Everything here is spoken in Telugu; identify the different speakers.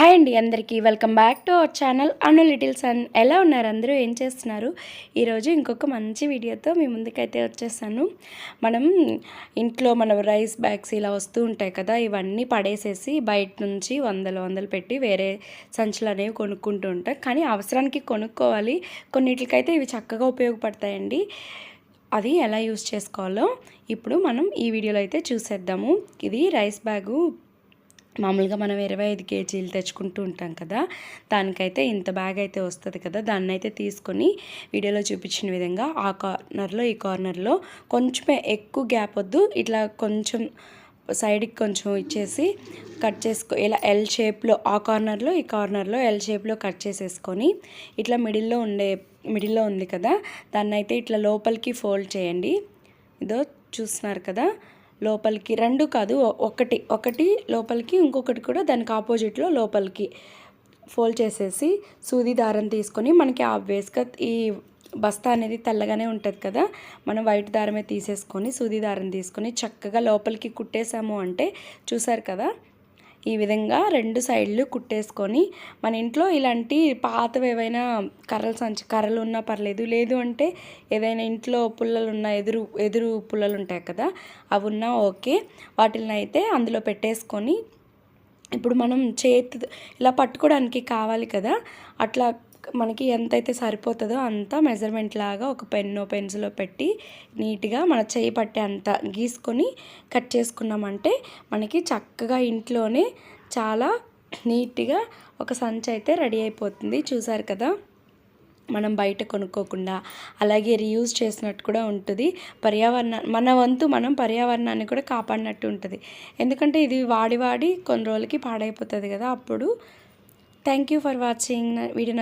Speaker 1: హాయ్ అండి అందరికీ. Welcome back to our channel Anu little sun. ఎలా ఉన్నారు? అందరూ ఏం చేస్తున్నారు? ఈరోజు ఇంకొక మంచి వీడియోతో మీ ముందుకైతే వచ్చేసాను. మనం ఇంట్లో మన రైస్ బ్యాగ్స్ ఇలా వస్తూ ఉంటాయి కదా ఇవన్నీ పడేసేసి బయట నుంచి వందలు వందలు పెట్టి వేరే సంచులు అనేవి కొనుక్కుంటూ ఉంటాం. కానీ అవసరానికి కొనుక్కోవాలి. కొన్నిటికైతే ఇవి చక్కగా ఉపయోగపడతాయండి. అది ఎలా యూస్ చేసుకోవాలో ఇప్పుడు మనం ఈ వీడియోలో అయితే చూసేద్దాము. ఇది రైస్ బ్యాగు మామూలుగా మనం ఇరవై ఐదు కేజీలు తెచ్చుకుంటూ ఉంటాం కదా దానికైతే ఇంత బ్యాగ్ అయితే వస్తుంది కదా దాన్ని అయితే తీసుకొని వీడియోలో చూపించిన విధంగా ఆ కార్నర్లో ఈ కార్నర్లో కొంచెమే ఎక్కువ గ్యాప్ వద్దు ఇట్లా కొంచెం సైడ్కి కొంచెం ఇచ్చేసి కట్ చేసుకో ఇలా ఎల్ షేప్లో ఆ కార్నర్లో ఈ కార్నర్లో ఎల్ షేప్లో కట్ చేసేసుకొని ఇట్లా మిడిల్లో ఉండే మిడిల్లో ఉంది కదా దాన్ని అయితే ఇట్లా లోపలికి ఫోల్డ్ చేయండి. ఇదో చూస్తున్నారు కదా లోపలికి రెండు కాదు ఒకటి ఒకటి లోపలికి ఇంకొకటి కూడా దానికి ఆపోజిట్లో లోపలికి ఫోల్డ్ చేసేసి సూది దారం తీసుకొని మనకి ఆబ్వియస్గా ఈ బస్తా అనేది తెల్లగానే ఉంటుంది కదా. మనం వైట్ దారమే తీసేసుకొని సూది దారం తీసుకొని చక్కగా లోపలికి కుట్టేసాము అంటే చూసారు కదా? ఈ విధంగా రెండు సైడ్లు కుట్టేసుకొని మన ఇంట్లో ఇలాంటి పాతవి ఏవైనా కర్రలు సంచి కర్రలు ఉన్నా పర్లేదు. లేదు అంటే ఏదైనా ఇంట్లో పుల్లలు ఉన్న ఎదురు ఎదురు పుల్లలు ఉంటాయి కదా అవి ఉన్నా ఓకే. వాటిని అయితే అందులో పెట్టేసుకొని ఇప్పుడు మనం చేతి ఇలా పట్టుకోవడానికి కావాలి కదా అట్లా మనకి ఎంతైతే సరిపోతుందో అంత మెజర్మెంట్ లాగా ఒక పెన్ను పెన్సిల్ పెట్టి నీట్గా మన చేయి పట్టే అంత గీసుకొని కట్ చేసుకున్నామంటే మనకి చక్కగా ఇంట్లోనే చాలా నీట్గా ఒక సంచి అయితే రెడీ అయిపోతుంది. చూసారు కదా? మనం బయట కొనుక్కోకుండా అలాగే రీయూజ్ చేసినట్టు కూడా ఉంటుంది. పర్యావరణ మన వంతు మనం పర్యావరణాన్ని కూడా కాపాడినట్టు ఉంటుంది. ఎందుకంటే ఇది వాడి వాడి కొన్ని రోజులకి పాడైపోతుంది కదా అప్పుడు. Thank you for watching video